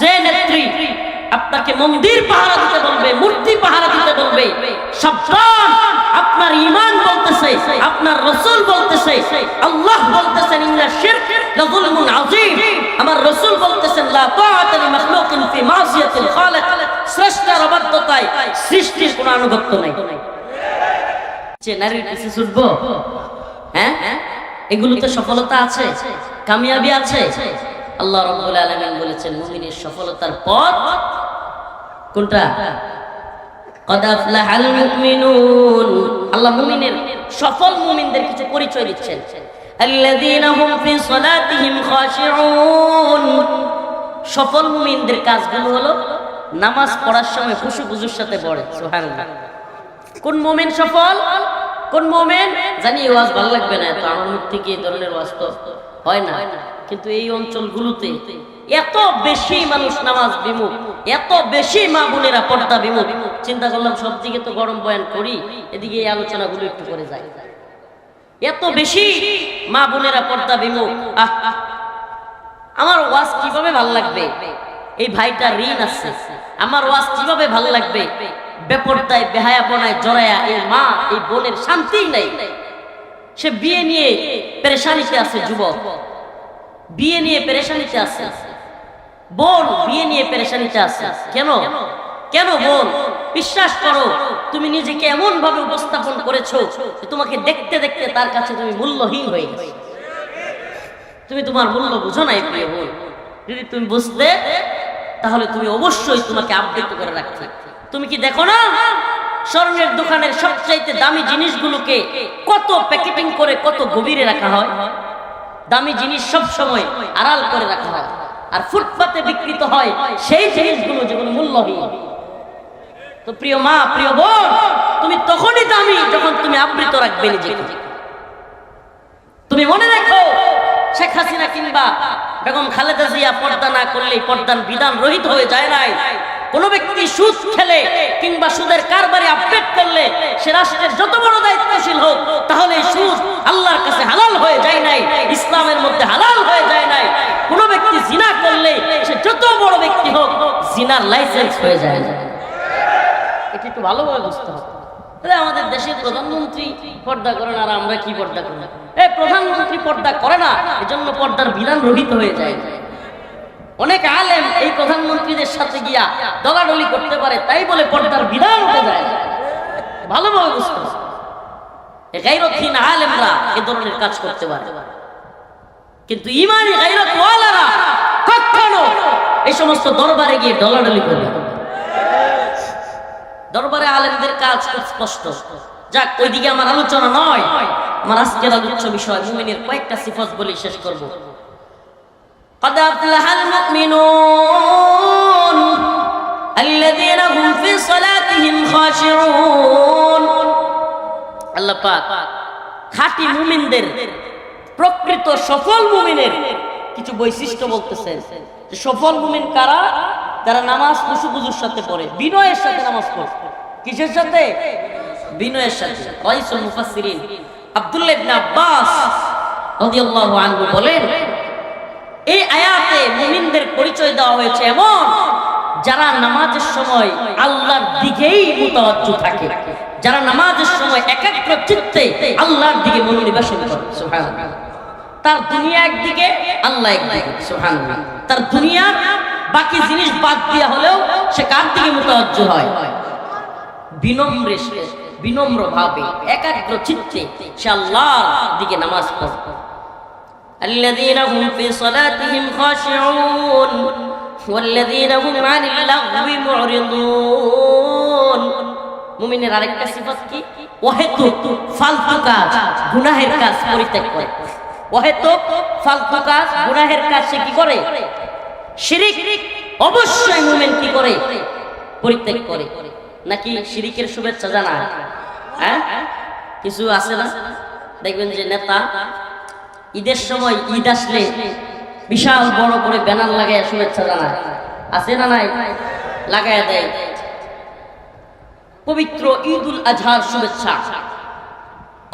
যে নেত্রী আপনাকে মন্দির পাহারা দিতে বলবে, মূর্তি পাহারা দিতে বলবে, সাবধান। আপনার ইমান বলতেছে, আপনার রসুল বলতেছে, আল্লাহ বলতেছেন, ইন্না শিরক লাযুলমুন আযীম। আমার রসুল বলতেছেন, লা তাআতা লিমাখলুকিন ফি মাসিয়াতিল খালিক। স্রষ্টার অবাধ্যতায় সৃষ্টির কোনো আনুগত্য নাই। যে নারীর পিছে ছুটবো হ্যাঁ? এগুলোতে সফলতা আছে, কামিয়াবি আছে আল্লাহ রব্বুল আলমিন বলেছেন, মুমিনের সফলতার পর কোনটা? আল্লাহ মুমিনের সফল কিছু পরিচয় দিচ্ছেন। সফল কাজগুলো হলো নামাজ পড়ার সময় সাথে কোন মোমেন সফল? কোন মোমেন? জানি ওয়াজ ভালো লাগবে না তো আমার মুখ থেকে এই ধরনের ওয়াজ তো হয় না। কিন্তু এই অঞ্চলগুলোতে এত বেশি মানুষ নামাজ বিমুখ, এত বেশি মা বোনেরা পর্দা বিমুখ। চিন্তা করলাম সব দিকে তো গরম বয়ান করি, এদিকে এই আলোচনাগুলো একটু করে যায় এত বেশি মা বোনেরা পর্দা বিমুখ। আমার ওয়াজ কীভাবে ভালো লাগবে? এই ভাইটা ঋণ আছে। আমার ওয়াজ কীভাবে ভালো লাগবে? বেপরদায়, বেহায়াপনায় জড়ায়া এই মা, এই বোনের শান্তিই নাই। সে বিয়ে নিয়ে পেরেশানিতে আছে, যুবক। বিয়ে নিয়ে পেরেশানিতে আছে। বোন বিয়ে নিয়ে পেরেশানিতে আছে। কেন? কেন বোন? বিশ্বাস করো, তুমি নিজেকে এমন ভাবে উপস্থাপন করেছ যে তোমাকে দেখতে দেখতে তার কাছে তুমি মূল্যহীন হয়ে গেছো। তুমি তোমার মূল্য বুঝো নাই, প্রিয় বোন। যদি তুমি বুঝতে তাহলে তুমি অবশ্যই তোমাকে আপডেট করে রাখতে তুমি কি দেখো না? স্বর্ণের দোকানের সবচাইতে দামি জিনিসগুলোকে কত প্যাকেটিং করে কত গভীরে রাখা হয়? দামি জিনিস সব সময় আড়াল করে রাখা হয়। আর ফুটপাতে বিকৃত হয় সেই জিনিসগুলো যেগুলো মূল্যহীন। তো প্রিয় মা, প্রিয় বোন, তুমি তখনই দামি যখন তুমি আবৃত রাখবে নিজেকে। তুমি মনে রাখো শেখ হাসিনা কিংবা বেগম খালেদা জিয়া পর্দা না করলে পর্দার বিধান রহিত হয়ে যায় নাই। কোন ব্যক্তি সুদ খেলে কিংবা সুদের কারবারে আপডেট করলে সে রাষ্ট্রের যত বড় দায়িত্বশীল হোক তাহলে সুদ আল্লাহর কাছে হালাল হয়ে যায় নাই, ইসলামের মধ্যে হালাল হয়ে যায় নাই। কোন ব্যক্তি জিনা করলে সে যত বড় ব্যক্তি হোক, জিনার লাইসেন্স হয়ে যায়। এটা একটু ভালোভাবে বুঝতে হবে। আমাদের দেশের প্রধানমন্ত্রী পর্দা করেন আর আমরা কি পর্দা করি এই প্রধানমন্ত্রী পর্দা করে না, এজন্য পর্দার বিধান রহিত হয়ে যায়। অনেক আলেম এই প্রধানমন্ত্রীদের সাথে গিয়া দলাদলি করতে পারে, তাই বলে পর্দার বিধান উঠে যায়। ভালোভাবে বুঝতে গাইরতহীন আলেমরা এ ধরনের কাজ করতে পারে। কিন্তু ইমানি গাইরত ওয়ালারা কখনো এই সমস্ত দরবারে গিয়ে দলাদলি করবে না। দরবারে আলেমদের কাজ খুব স্পষ্ট যাক ওইদিকে আমার আলোচনা নয় আমার আজকের আলোচ্য বিষয় মুমিনের কয়েকটা সিফত বলে শেষ করব قد أفلح المؤمنون الذين هم في صلاتهم خاشعون আল্লাহ পাক খাঁটি মুমিনদের প্রকৃত সফল মুমিনের কিছু বৈশিষ্ট্য বলতেছেন যে সফল মুমিন কারা যারা নামাজ, খুশু, খুজুর সাথে পড়ে। বিনয়ের সাথে নামাজ পড়ে। কিসের সাথে? বিনয়ের সাথে। রাইসুল মুফাসসিরিন আব্দুল্লাহ ইবনে আব্বাস রাদিয়াল্লাহু আনহু বলেন, এই আয়াতে মুমিনদের পরিচয় দেওয়া হয়েছে এমন, যারা নামাজের সময় আল্লাহর দিকেই মুতাওয়াজ্জু থাকে। যারা নামাজের সময় একাগ্র চিত্তে আল্লাহর দিকে মনোনিবেশন করে। সুবহানাল্লাহ। তার দুনিয়া একদিকে, আল্লাহ একদিকে। সুবহানাল্লাহ। তার দুনিয়ার বাকি জিনিস বাদ দিয়া হলেও সে কার দিকে মুতাওয়াজ্জু হয় বিনম্রে সে বিনম্র ভাবে একাগ্র চিত্তে সে আল্লাহর দিকে নামাজ পড়ে الذين هم في صلاتهم خاشعون والذين هم عن اللغو معرضون মুমিনের আরেকটা সিফত কি ওহেতু ফালতু কাজ গুনাহের কাজ পরিত্যাগ করে ওহেতু ফালতু কাজ গুনাহের কাজ সে কি করে শিরিক অবশ্যই মুমিন কি করে? পরিত্যাগ করে। নাকি শিরিকের শুভেচ্ছা জানায়? হ্যাঁ? কিছু আছে না? দেখবেন যে নেতা ঈদের সময় ঈদ আসলে বিশাল বড় করে ব্যানার লাগায় শুভেচ্ছা জানায়। আছে না নাই? লাগায় দেয়। পবিত্র ঈদুল আজহার শুভেচ্ছা।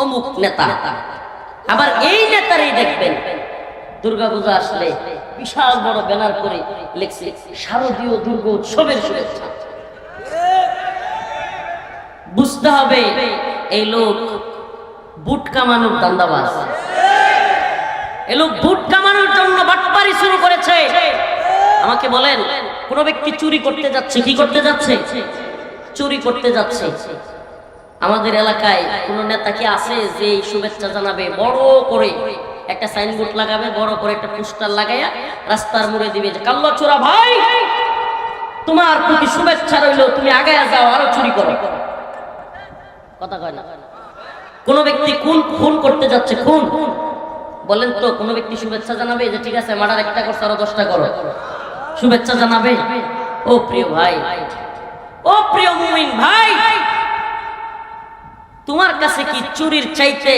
অমুক নেতা। আবার এই নেতারই দেখবেন, দুর্গাপূজা আসলে বিশাল বড় ব্যানার করে লিখছে, শারদীয় দুর্গা উৎসবের শুভেচ্ছা। বুঝতে হবে, এই লোক বুট কামানোর দান্দাবাজ। এই লোক বুট কামানোর জন্য বাটপারি শুরু করেছে। আমাকে বলেন, কোন ব্যক্তি চুরি করতে যাচ্ছে, কি করতে যাচ্ছে? চুরি করতে যাচ্ছে। আমাদের এলাকায় কোন নেতা কি আছে যে শুভেচ্ছা জানাবে? বড় করে। একটা সাইনবোর্ড লাগাবে, বড় করে একটা পোস্টার লাগাইয়া রাস্তার মোড়ে দিবে যে, কাল্লা চোরা ভাই, তোমার প্রতি শুভেচ্ছা রইল, তুমি আগে যাও, আরও চুরি করো। কথা কয় না। কোন ব্যক্তি খুন খুন করতে যাচ্ছে, খুন। বলেন তো, কোন ব্যক্তি শুভেচ্ছা জানাবে যে, ঠিক আছে, মার্ডার একটা করছে, আরও দশটা করো। শুভেচ্ছা জানাবে? ও প্রিয় ভাই, ও প্রিয় মুমিন ভাই, তোমার কাছে কি চুরির চাইতে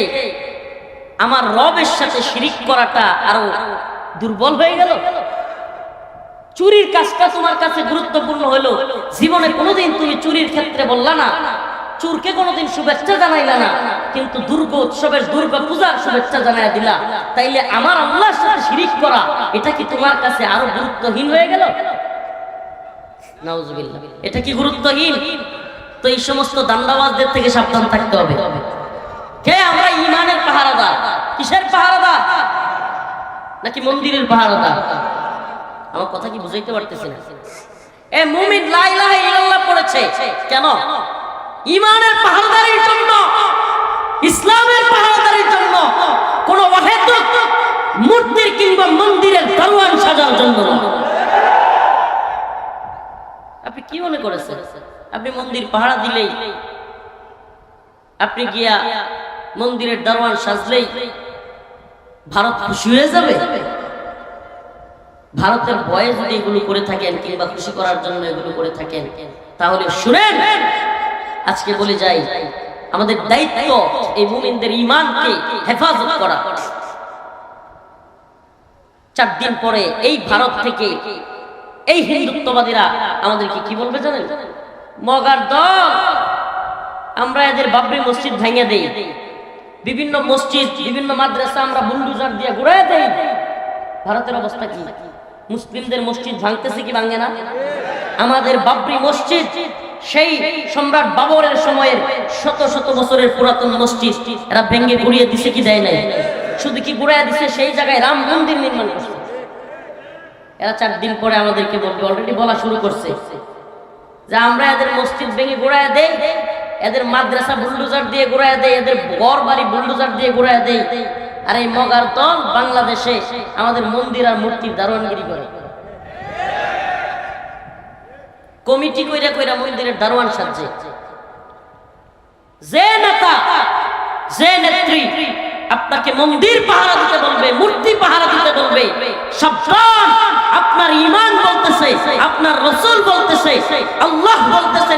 আমার রবের সাথে শিরিক করাটা আরও দুর্বল হয়ে গেল। চুরির কাজটা তোমার কাছে গুরুত্বপূর্ণ হলো। জীবনে কোনোদিন তুমি চুরির ক্ষেত্রে বললা না, চুরকে কোনোদিন শুভেচ্ছা জানাইলা না, কিন্তু দুর্গা উৎসবের দুর্গা পূজার শুভেচ্ছা জানাই দিলা। তাইলে আমার আল্লাহর সাথে শিরিক করা, এটা কি তোমার কাছে আরও গুরুত্বহীন হয়ে গেল? এটা কি গুরুত্বহীন? তো এই সমস্ত দান্দাবাজদের থেকে সাবধান থাকতে হবে। কে আমরা ইমানের পাহারাদার কিসের পাহারাদার নাকি মন্দিরের পাহারাদার আমার কথা কি বুঝাইতে পারতেছি না। এ মুমিন লা ইলাহা ইল্লাল্লাহ পড়েছে। কেন? ইমানের পাহারাদারির জন্য, ইসলামের পাহারাদারির জন্য কোন অহেতুক মূর্তির কিংবা মন্দিরের দারোয়ান সাজার জন্য। আপনি কি মনে করেছেন? আপনি মন্দির পাহারা দিলেই, আপনি গিয়া মন্দিরের দারোয়ান সাজলেই ভারত খুশি হয়ে যাবে? ভারতের ভয়ে যদি এগুলো করে থাকেন কিংবা খুশি করার জন্য এগুলো করে থাকেন, তাহলে শুনেন, আজকে বলে যাই, আমাদের দায়িত্ব এই মুমিনদের ইমানকে হেফাজত করা। চার দিন পরে এই ভারত থেকে এই হিন্দুত্ববাদীরা আমাদেরকে কি বলবে জানেন? মগার দল, আমরা এদের বাবরি মসজিদ ভেঙে দেই। বিভিন্ন মসজিদ, বিভিন্ন মাদ্রাসা আমরা বুলডুজার দিয়ে ঘুরাই দেই। ভারতের অবস্থা কি? মুসলিমদের মসজিদ ভাঙতেছে কি ভাঙে না? আমাদের বাবরি মসজিদ, সেই সম্রাট বাবরের সময়ের শত শত বছরের পুরাতন মসজিদ, এরা ভেঙে গুড়িয়ে দিছে কি দেয় নাই? শুধু কি গুড়াইয়া দিছে? সেই জায়গায় রাম মন্দির নির্মাণ করছে। এরা চার দিন পরে আমাদেরকে বলবে অলরেডি বলা শুরু করছে। যে আমরা এদের মসজিদ ভেঙে গোড়ায় দেই এদের মাদ্রাসা বুলডোজার দিয়ে গোড়ায় দেই এদের ঘর বাড়ি বুলডোজার দিয়ে গোড়ায় দেই আর এই মগার দল বাংলাদেশে আমাদের মন্দির আর মূর্তির দারোয়ানগিরি করে। কমিটি কইরা কইরা মন্দিরের দারোয়ান সাজছে যে নেতা, যে নেত্রী আপনাকে মন্দির পাহারা দিতে বলবে, মূর্তি পাহারা দিতে বলবে, সাবধান, আপনার ইমান বলতেছে, আপনার রসুল বলতেছে, আল্লাহ বলতেছেন ইন্না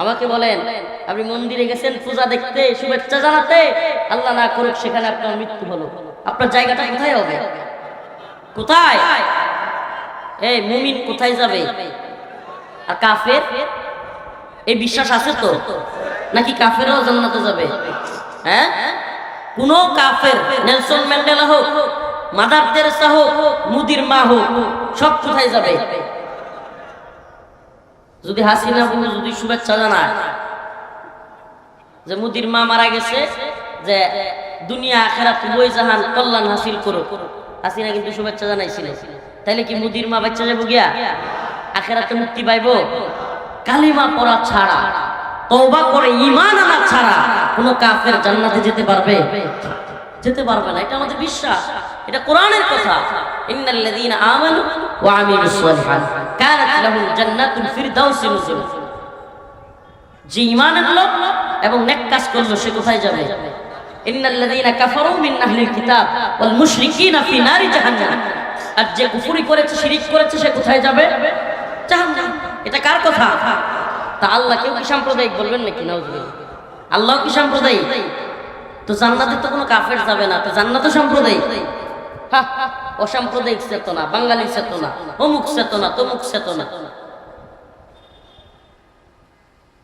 আমাকে বলেন, আপনি মন্দিরে গেছেন, পূজা দেখতে, শুভেচ্ছা জানাতে, আল্লাহ না করুক সেখানে আপনার মৃত্যু হলো। আপনার জায়গাটা কোথায় হবে? কোথায়? এই মুমিন কোথায় যাবে? আর কাফের? এই বিশ্বাস আছে তো? নাকি কাফেরও জান্নাতে যাবে? হ্যাঁ? কোন কাফের, নেলসন ম্যান্ডেলা হোক মাদার তেরেসা হোক মুদির মা হোক, সব কোথায় যাবে? যদি হাসিনা বলে যদি শুভেচ্ছা জানায়, যে মুদির মা মারা গেছে, যে দুনিয়া আখেরাত বই জাহান কল্যাণ হাসিল করুক। হাসিনা কিন্তু শুভেচ্ছা জানাইছিল। তাইলে কি মুদির মা বাচ্চা যাব গিয়া? আখেরাতে মুক্তি পাইব? কালিমা পড়া ছাড়া, তওবা করে ইমান আনা ছাড়া কোন কাফের জান্নাতে যেতে পারবে? যেতে পারবে না। এটা আমাদের বিশ্বাস। এটা কোরআনের কথা। ইন্নাল্লাযীনা আমানু ওয়া আমিলুস সালিহাত। যে এবং কাজ করল, সে কোথায় যাবে? আর যে করেছে করেছে, সে কোথায় যাবে? এটা কার কথা? তা আল্লাহকেও কি সাম্প্রদায়িক বলবেন নাকি? নাউজুবিল্লাহ। আল্লাহ কি সাম্প্রদায়িক? তো জান্নাতে তো কোনো কাফের যাবে না। তো জান্নাত সাম্প্রদায়িক। হা, অসাম্প্রদায়িক চেতনা বাঙালি চেতনা অমুক চেতনা তমুক চেতনা।